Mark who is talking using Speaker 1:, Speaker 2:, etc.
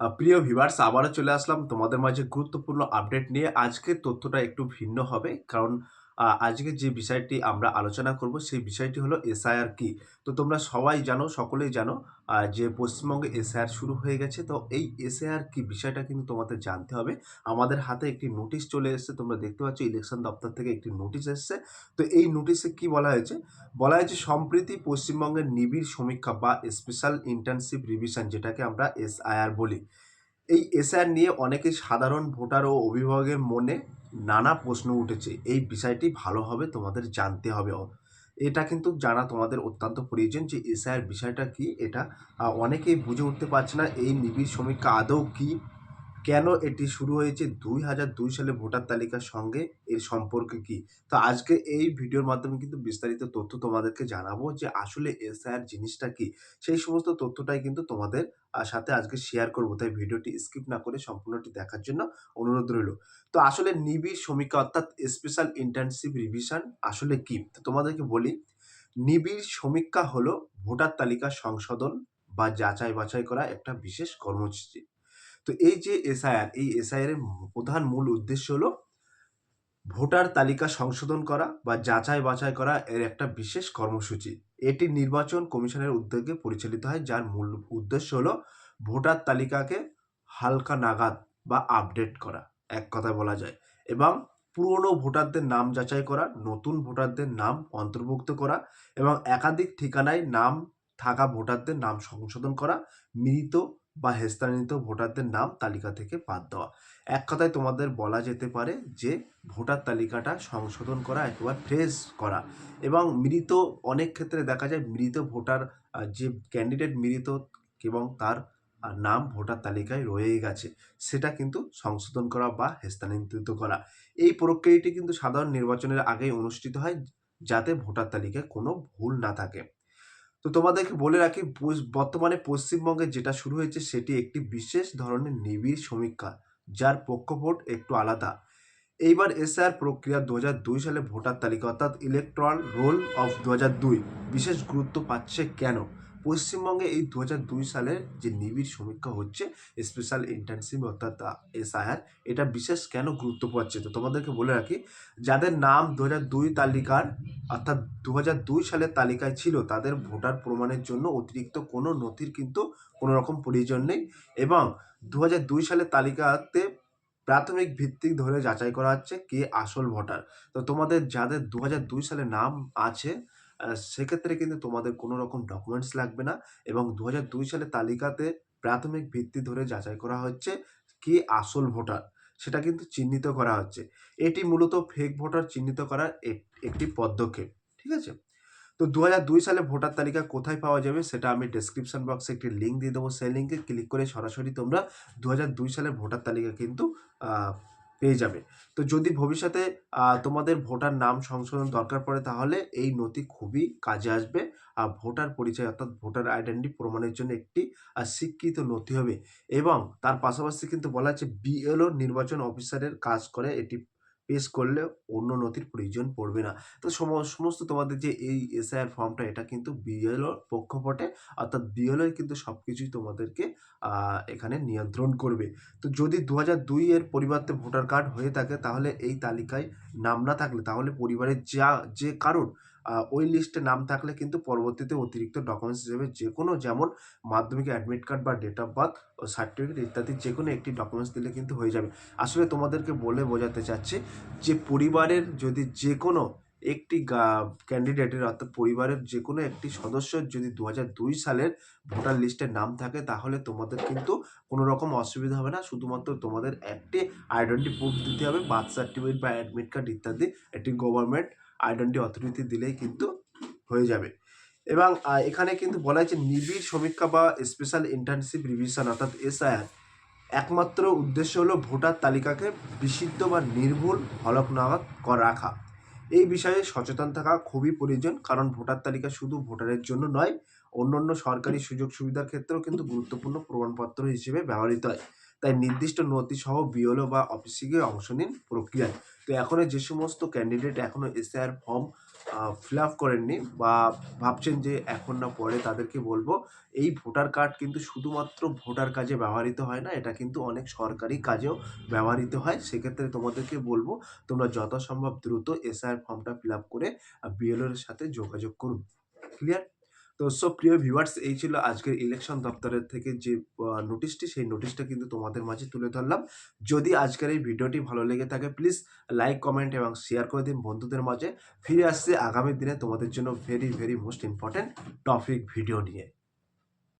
Speaker 1: প্রিয় ভিভার্স আবারও চলে আসলাম তোমাদের মাঝে গুরুত্বপূর্ণ আপডেট নিয়ে। আজকে তথ্যটা একটু ভিন্ন হবে। কারণ আজকে যে বিষয়টি আমরা আলোচনা করব সেই বিষয়টি হলো এসআইআর কি? তো তোমরা সবাই জানো, সকলেই জানো যে পশ্চিমবঙ্গে এসআইআর শুরু হয়ে গেছে। তো এই এসআইআর কি বিষয়টা কিন্তু তোমাদের জানতে হবে। আমাদের হাতে একটি নোটিশ চলে এসেছে। তোমরা দেখতে পাচ্ছ ইলেকশন দপ্তর থেকে একটি নোটিশ এসছে। তো এই নোটিশে কি বলা হয়েছে? বলা হয়েছে সম্প্রতি পশ্চিমবঙ্গের নিবিড় সমীক্ষা বা স্পেশাল ইন্টার্নশিপ রিভিশন যেটাকে আমরা এসআইআর বলি। এই এসআর নিয়ে অনেকে সাধারণ ভোটার ও অভিভাবকের মনে নানা প্রশ্ন উঠেছে। এই বিষয়টি ভালোভাবে তোমাদের জানতে হবে। এটা কিন্তু জানা তোমাদের অত্যন্ত প্রয়োজন যে এসআইআর বিষয়টা কি? এটা অনেকেই বুঝে উঠতে পারছে না এই নিবিড় সমীক্ষা আদৌ কি? কেন এটি শুরু হয়েছে? ২০০২ সালে ভোটার তালিকার সঙ্গে এর সম্পর্ক কি? তো আজকে এই ভিডিওর মাধ্যমে কিন্তু বিস্তারিত তথ্য তোমাদেরকে জানাব যে আসলে এসআইআর জিনিসটা কি? সেই সমস্ত তথ্যটাই কিন্তু তোমাদের সাথে আজকে শেয়ার করব তাই ভিডিওটি স্কিপ না করে সম্পূর্ণটি দেখার জন্য অনুরোধ রইল। তো আসলে নিবিড় সমীক্ষা অর্থাৎ স্পেশাল ইন্টার্নশিপ রিভিশন আসলে কি? তো তোমাদেরকে বলি, নিবিড় সমীক্ষা হলো ভোটার তালিকা সংশোধন বা যাচাই-বাছাই করা একটা বিশেষ কর্মসূচি। তো এই যে এসআইআর, এই এসআইআর এর প্রধান মূল উদ্দেশ্য হলো ভোটার তালিকা সংশোধন করা বা যাচাই-বাছাই করা এর একটা বিশেষ কর্মসূচি। এটি নির্বাচন কমিশনের উদ্যোগে পরিচালিত হয় যার মূল উদ্দেশ্য হলো ভোটার তালিকাকে হালকা নাগাদ বা আপডেট করা। এক কথায় বলা যায় এবং পুরনো ভোটারদের নাম যাচাই করা, নতুন ভোটারদের নাম অন্তর্ভুক্ত করা এবং একাধিক ঠিকানায় নাম থাকা ভোটারদের নাম সংশোধন করা, মৃত বা হেস্তান্বিত ভোটারদের নাম তালিকা থেকে বাদ দেওয়া। এক কথায় তোমাদের বলা যেতে পারে যে ভোটার তালিকাটা সংশোধন করা একেবারে ফ্রেশ করা এবং মৃত অনেক ক্ষেত্রে দেখা যায় মৃত ভোটার যে ক্যান্ডিডেট মৃত এবং তার নাম ভোটার তালিকায় রয়েই গেছে। সেটা কিন্তু সংশোধন করা বা হেস্তান্তরিত করা। এই প্রক্রিয়াটি কিন্তু সাধারণ নির্বাচনের আগেই অনুষ্ঠিত হয় যাতে ভোটার তালিকায় কোনো ভুল না থাকে। তো তোমাদেরকে বলে রাখি বর্তমানে পশ্চিমবঙ্গে যেটা শুরু হয়েছে সেটি একটি বিশেষ ধরনের নিবিড় সমীক্ষা, যার পক্ষপট একটু আলাদা। এইবার এসআর প্রক্রিয়া ২০০২ সালে ভোটার তালিকা, অর্থাৎ ইলেকট্রাল রোল অফ ২০০২ বিশেষ গুরুত্ব পাচ্ছে কেন? পশ্চিমবঙ্গে এই ২০০২ সালের যে নিবিড় সমীক্ষা হচ্ছে স্পেশাল ইন্টার্নশিপ অর্থাৎ এসআইআর এটা বিশেষ কেন গুরুত্ব পাচ্ছে? তো তোমাদেরকে বলে রাখি, যাদের নাম ২০০২ তালিকার, অর্থাৎ ২০০২ সালের তালিকায় ছিল, তাদের ভোটার প্রমাণের জন্য অতিরিক্ত কোনো নথির কিন্তু কোনো রকম প্রয়োজন নেই এবং ২০০২ সালের তালিকাতে প্রাথমিক ভিত্তিক ধরে যাচাই করা হচ্ছে কে আসল ভোটার। তো তোমাদের যাদের ২০০২ সালে নাম আছে সেক্ষেত্রে কিন্তু তোমাদের কোনো রকম ডকুমেন্টস লাগবে না এবং ২০০২ সালের তালিকাতে প্রাথমিক ভিত্তি ধরে যাচাই করা হচ্ছে কি আসল ভোটার। সেটা কিন্তু চিহ্নিত করা হচ্ছে। এটি মূলত ফেক ভোটার চিহ্নিত করার এক, একটি পদক্ষেপ। ঠিক আছে? তো ২০০২ সালে ভোটার তালিকা কোথায় পাওয়া যাবে সেটা আমি ডেসক্রিপশন বক্সে একটি লিঙ্ক দিয়ে দেবো। সেই লিঙ্কে ক্লিক করে সরাসরি তোমরা ২০০২ সালের ভোটার তালিকা কিন্তু পেয়ে যাবে। তো যদি ভবিষ্যতে তোমাদের ভোটার নাম সংশোধন দরকার পড়ে, তাহলে এই নথি খুবই কাজে আসবে। আর ভোটার পরিচয় অর্থাৎ ভোটার আইডেন্টি প্রমাণের জন্য একটি স্বীকৃত নথি হবে এবং তার পাশাপাশি কিন্তু বলা হচ্ছে বিএলও নির্বাচন অফিসারের কাজ করে এটি পেশ করলে অন্য নথির প্রয়োজন পড়বে না। তো সম, সমস্ত তোমাদের যে এই এসআইআর ফর্মটা এটা কিন্তু বিএলওর পক্ষপটে অর্থাৎ বিএলওর কিন্তু সব কিছুই তোমাদেরকে এখানে নিয়ন্ত্রণ করবে। তো যদি ২০০২ এর পরিবর্তে ভোটার কার্ড হয়ে থাকে, তাহলে এই তালিকায় নাম না থাকলে, তাহলে পরিবারের যা, যে কারোর আ ওই লিস্টে নাম থাকলে কিন্তু পরবর্তীতে অতিরিক্ত ডকুমেন্টস হিসেবে যে কোনো যেমন মাধ্যমিক অ্যাডমিট কার্ড বা ডেট অফ বার্থ ও সার্টিফিকেট ইত্যাদি যে কোনো একটি ডকুমেন্টস দিলে কিন্তু হয়ে যাবে। আসলে তোমাদেরকে বলে বোঝাতে চাচ্ছি যে পরিবারের যদি যে কোনো একটি ক্যান্ডিডেটের অর্থাৎ পরিবারের যে কোনো একটি সদস্যর যদি ২০০২ সালের ভোটার লিস্টে নাম থাকে, তাহলে তোমাদের কিন্তু কোনো রকম অসুবিধা হবে না। শুধুমাত্র তোমাদের একটি আইডেন্টি প্রুফ দিতে হবে। বার্থ সার্টিফিকেট বা অ্যাডমিট কার্ড ইত্যাদি, একটি গভর্নমেন্ট আইডেন্টি অথরিটি দিলেই কিন্তু হয়ে যাবে। এবং এখানে কিন্তু বলা হয়েছে নিবিড় সমীক্ষা বা স্পেশাল ইন্টার্নশিপ রিভিশন অর্থাৎ এসআইআর একমাত্র উদ্দেশ্য হলো ভোটার তালিকাকে বিশুদ্ধ বা নির্ভুল হলফনামা ক রাখা। এই বিষয়ে সচেতন থাকা খুবই প্রয়োজন কারণ ভোটার তালিকা শুধু ভোটারের জন্য নয়, অন্যান্য সরকারি সুযোগ সুবিধার ক্ষেত্রেও কিন্তু গুরুত্বপূর্ণ প্রমাণপত্র হিসেবে ব্যবহৃত হয়। তাই নির্দিষ্ট নথিসহ বিএলও বা অফিসে গিয়ে অংশ নিন প্রক্রিয়ায়। তো এখনও যে সমস্ত ক্যান্ডিডেট এখনও এসআইআর ফর্ম ফিল আপ করেননি বা ভাবছেন যে এখন না পরে তাদেরকে বলব, এই ভোটার কার্ড কিন্তু শুধুমাত্র ভোটার কাজে ব্যবহৃত হয় না, এটা কিন্তু অনেক সরকারি কাজেও ব্যবহৃত হয়। সেক্ষেত্রে তোমাদেরকে বলব, তোমরা যথাসম্ভব দ্রুত এসআইআর ফর্মটা ফিল আপ করে বিএলওর সাথে যোগাযোগ করুন। ক্লিয়ার তো সব প্রিয় ভিউয়ার্স এই ছিল আজকের ইলেকশন দপ্তরের থেকে যে নোটিশটি সেই নোটিশটা কিন্তু তোমাদের মাঝে তুলে ধরলাম। যদি আজকের এই ভিডিওটি ভালো লেগে থাকে প্লিজ লাইক কমেন্ট এবং শেয়ার করে দিন বন্ধুদের মাঝে। ফিরে আসছে আগামী দিনে তোমাদের জন্য very very most important topic video নিয়ে।